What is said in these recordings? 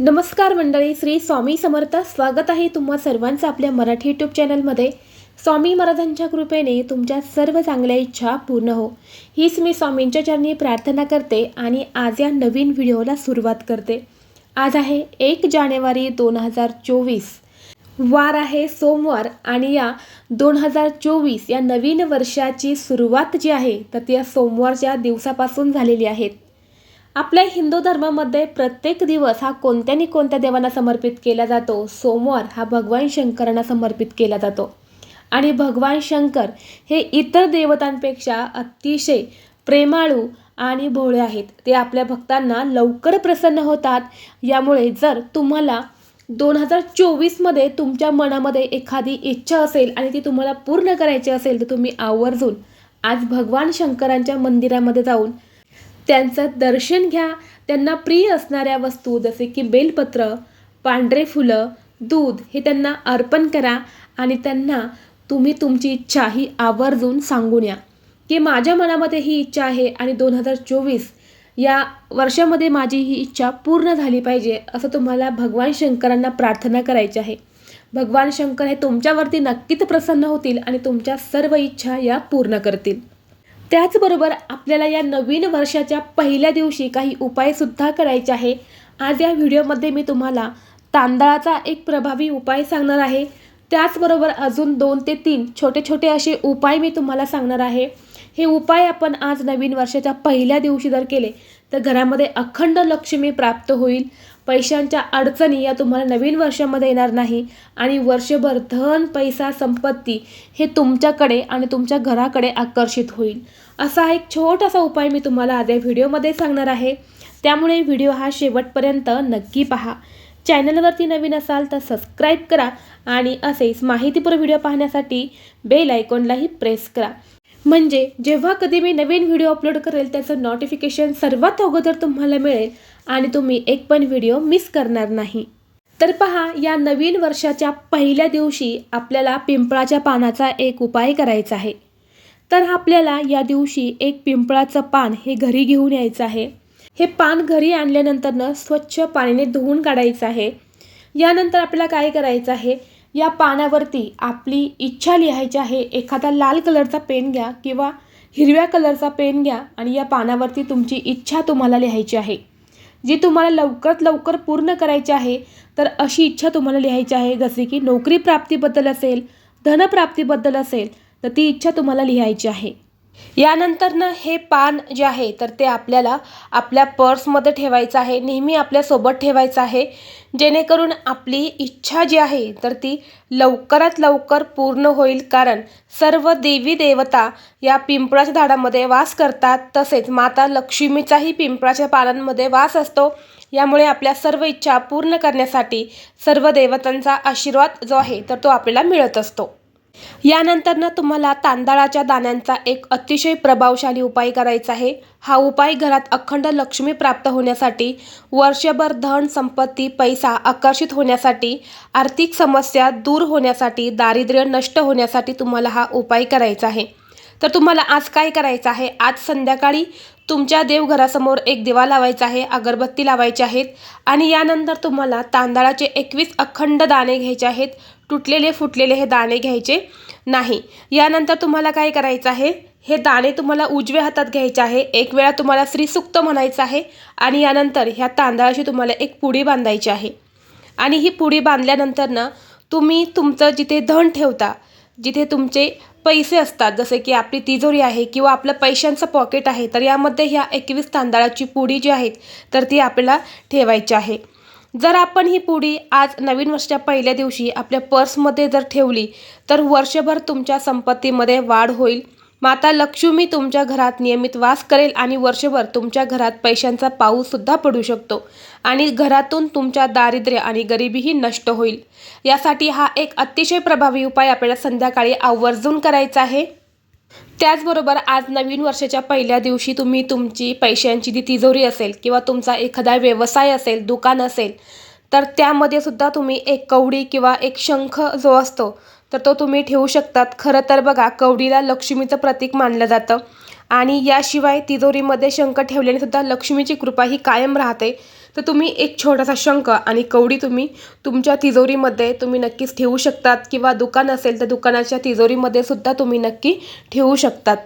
नमस्कार मंडळी श्री स्वामी समर्थ स्वागत आहे तुम्हा सर्वांचं आपल्या मराठी यूट्यूब चॅनलमध्ये स्वामी महाराजांच्या कृपेने तुमच्या सर्व चांगल्या इच्छा पूर्ण हो. हीच मी स्वामींच्या चरणी प्रार्थना करते आणि आज या नवीन व्हिडिओला सुरुवात करते. आज आहे एक जानेवारी दोन हजार चोवीस. वार आहे सोमवार आणि या दोन हजार चोवीस या नवीन वर्षाची सुरुवात जी आहे तर ती या सोमवारच्या दिवसापासून झालेली आहेत आपल्या हिंदू धर्मामध्ये प्रत्येक दिवस हा कोणत्यानी कोणत्या देवांना समर्पित केला जातो? सोमवार हा भगवान शंकरांना समर्पित केला जातो. आणि भगवान शंकर हे इतर देवतांपेक्षा अतिशय प्रेमाळू आणि भोळे आहेत. ते आपल्या भक्तांना लवकर प्रसन्न होतात. यामुळे जर तुम्हाला दोन हजार चोवीसमध्ये तुमच्या मनामध्ये एखादी इच्छा असेल आणि ती तुम्हाला पूर्ण करायची असेल तर तुम्ही आवर्जून आज भगवान शंकरांच्या मंदिरामध्ये जाऊन त्यांचं दर्शन घ्या. त्यांना प्रिय असणाऱ्या वस्तू जसे की बेलपत्र पांढरे फुलं दूध हे त्यांना अर्पण करा आणि त्यांना तुम्ही तुमची इच्छा ही आवर्जून सांगून या. की माझ्या मनामध्ये ही इच्छा आहे आणि दोन हजार चोवीस या वर्षामध्ये माझी ही इच्छा पूर्ण झाली पाहिजे असं तुम्हाला भगवान शंकरांना प्रार्थना करायची आहे. भगवान शंकर हे तुमच्यावरती नक्कीच प्रसन्न होतील आणि तुमच्या सर्व इच्छा या पूर्ण करतील. त्याचबरोबर आपल्याला या नवीन वर्षाच्या पहिल्या दिवशी काही उपायसुद्धा करायचे आहे. आज या व्हिडिओमध्ये मी तुम्हाला तांदळाचा एक प्रभावी उपाय सांगणार आहे. त्याचबरोबर अजून दोन ते तीन छोटे छोटे असे उपाय मी तुम्हाला सांगणार आहे. हे उपाय आपण आज नवीन वर्षाच्या पहिल्या दिवशी जर केले तर घरामध्ये अखंड लक्ष्मी प्राप्त होईल. पैशांच्या अडचणी या तुम्हाला नवीन वर्षामध्ये येणार नाही. आणि वर्षभर धन पैसा संपत्ती हे तुमच्याकडे आणि तुमच्या घराकडे आकर्षित होईल. असा एक छोटासा उपाय मी तुम्हाला आज या व्हिडिओमध्ये सांगणार आहे. त्यामुळे व्हिडिओ हा शेवटपर्यंत नक्की पहा. चॅनलवरती नवीन असाल तर सबस्क्राईब करा आणि असेच माहितीपूर्ण व्हिडिओ पाहण्यासाठी बेल आयकॉनलाही प्रेस करा. म्हणजे जेव्हा कधी मी नवीन व्हिडिओ अपलोड करेल त्याचं नोटिफिकेशन सर्वात अगोदर तुम्हाला मिळेल आणि तुम्ही एक पण व्हिडिओ मिस करणार नाही. तर पहा या नवीन वर्षाच्या पहिल्या दिवशी आपल्याला पिंपळाच्या पानाचा एक उपाय करायचा आहे. तर आपल्याला या दिवशी एक पिंपळाचं पान हे घरी घेऊन यायचं आहे. हे पान घरी आणल्यानंतरनं स्वच्छ पाण्याने धुवून काढायचं आहे. यानंतर आपल्याला काय करायचं आहे? या पानावरती आपली इच्छा लिहायची आहे. एखादा लाल कलरचा पेन घ्या किंवा हिरव्या कलरचा पेन घ्या आणि या पानावरती तुमची इच्छा तुम्हाला लिहायची आहे. जी तुम्हाला लवकरात लवकर पूर्ण करायची आहे तर अशी इच्छा तुम्हाला लिहायची आहे. जसे की नोकरी प्राप्तीबद्दल असेल धनप्राप्तीबद्दल असेल तर ती इच्छा तुम्हाला लिहायची आहे. यानंतरनं हे पान जे आहे तर ते आपल्याला आपल्या पर्समध्ये ठेवायचं आहे नेहमी आपल्यासोबत ठेवायचं आहे. जेणेकरून आपली इच्छा जी आहे तर ती लवकरात लवकर पूर्ण होईल. कारण सर्व देवी देवता या पिंपळाच्या झाडामध्ये वास करतात. तसेच माता लक्ष्मीचाही पिंपळाच्या पानांमध्ये वास असतो. यामुळे आपल्या सर्व इच्छा पूर्ण करण्यासाठी सर्व देवतांचा आशीर्वाद जो आहे तर तो आपल्याला मिळत असतो. यानंतरनं तुम्हाला तांदळाच्या दाण्यांचा एक अतिशय प्रभावशाली उपाय करायचा आहे. हा उपाय घरात अखंड लक्ष्मी प्राप्त होण्यासाठी वर्षभर धन संपत्ती पैसा आकर्षित होण्यासाठी आर्थिक समस्या दूर होण्यासाठी दारिद्र्य नष्ट होण्यासाठी तुम्हाला हा उपाय करायचा आहे. तर तुम्हाला आज काय करायचं आहे? आज संध्याकाळी तुमच्या देवघरासमोर एक दिवा लावायचा आहे अगरबत्ती लावायची आहेत आणि यानंतर तुम्हाला तांदळाचे एकवीस अखंड दाणे घ्यायचे आहेत. तुटलेले फुटलेले हे दाणे घ्यायचे नाही. यानंतर तुम्हाला काय करायचं आहे? हे दाणे तुम्हाला उजव्या हातात घ्यायचे आहे. एक वेळा तुम्हाला श्रीसुक्त म्हणायचं आहे आणि यानंतर ह्या तांदळाशी तुम्हाला एक पुडी बांधायची आहे. आणि ही पुडी बांधल्यानंतरनं तुम्ही तुमचं जिथे धन ठेवता जिथे तुमचे पैसे असतात जसे की आपली तिजोरी आहे किंवा आपलं पैशांचं पॉकेट आहे तर यामध्ये ह्या एकवीस तांदळाची पुडी जी आहे तर ती आपल्याला ठेवायची आहे. जर आपण ही पुडी आज नवीन वर्षाच्या पहिल्या दिवशी आपल्या पर्समध्ये जर ठेवली तर वर्षभर तुमच्या संपत्तीमध्ये वाढ होईल. माता लक्ष्मी तुमच्या घरात नियमित वास करेल आणि वर्षभर तुमच्या घरात पैशांचा पाऊससुद्धा पडू शकतो. आणि घरातून तुमच्या दारिद्र्य आणि गरिबीही नष्ट होईल. यासाठी हा एक अतिशय प्रभावी उपाय आपल्याला संध्याकाळी आवर्जून करायचा आहे. त्याचबरोबर आज नवीन वर्षाच्या पहिल्या दिवशी तुम्ही तुमची पैशांची जी तिजोरी असेल किंवा तुमचा एखादा व्यवसाय असेल दुकान असेल तर त्यामध्ये सुद्धा तुम्ही एक कवडी किंवा एक शंख जो असतो तर तो तुम्ही ठेवू शकतात. खरं तर बघा कवडीला लक्ष्मीचं प्रतीक मानलं जातं. आणि याशिवाय तिजोरीमध्ये शंख ठेवल्याने सुद्धा लक्ष्मीची कृपा ही कायम राहते. तर तुम्ही एक छोटासा शंख आणि कवडी तुम्ही तुमच्या तिजोरीमध्ये तुम्ही नक्कीच ठेवू शकतात. किंवा दुकान असेल तर दुकानाच्या तिजोरीमध्ये सुद्धा तुम्ही नक्की ठेवू शकतात.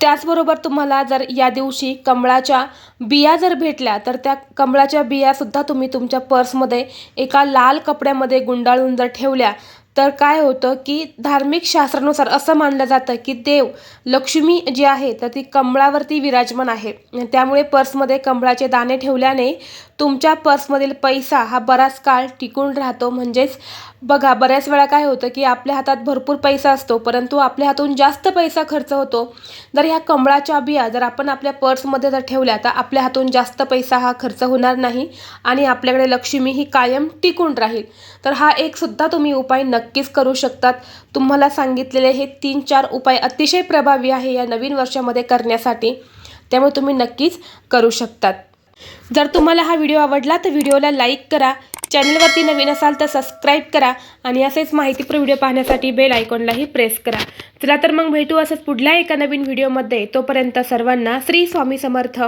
त्याचबरोबर तुम्हाला जर या दिवशी कमळाच्या बिया जर भेटल्या तर त्या कमळाच्या बियासुद्धा तुम्ही तुमच्या पर्समध्ये एका लाल कपड्यामध्ये गुंडाळून जर ठेवल्या तर काय होतं की धार्मिक शास्त्रानुसार असं मानलं जातं की देव लक्ष्मी जी आहे तर ती कमळावरती विराजमान आहे. त्यामुळे पर्समध्ये कमळाचे दाणे ठेवल्याने तुमच्या पर्समधील पैसा हा बराच काळ टिकून राहतो. म्हणजेच बघा बऱ्याच वेळा काय होतं की आपल्या हातात भरपूर पैसा असतो परंतु आपल्या हातून जास्त पैसा खर्च होतो. जर ह्या कमळाच्या बिया जर आपण आपल्या पर्समध्ये जर ठेवल्या तर आपल्या हातून जास्त पैसा हा खर्च होणार नाही आणि आपल्याकडे लक्ष्मी ही कायम टिकून राहील. तर हा एक सुद्धा तुम्ही उपाय नक्की नक्कीच करू शकतात. तुम्हाला सांगितलेले हे तीन चार उपाय अतिशय प्रभावी आहे या नवीन वर्षामध्ये करण्यासाठी. त्यामुळे तुम्ही नक्कीच करू शकतात. जर तुम्हाला हा व्हिडिओ आवडला तर व्हिडिओला लाईक करा चॅनलवरती नवीन असाल तर सबस्क्राईब करा आणि असेच माहितीपूर्ण व्हिडिओ पाहण्यासाठी बेल आयकॉनलाही प्रेस करा. चला तर मग भेटू असंच पुढल्या एका नवीन व्हिडिओमध्ये. तोपर्यंत सर्वांना श्री स्वामी समर्थ.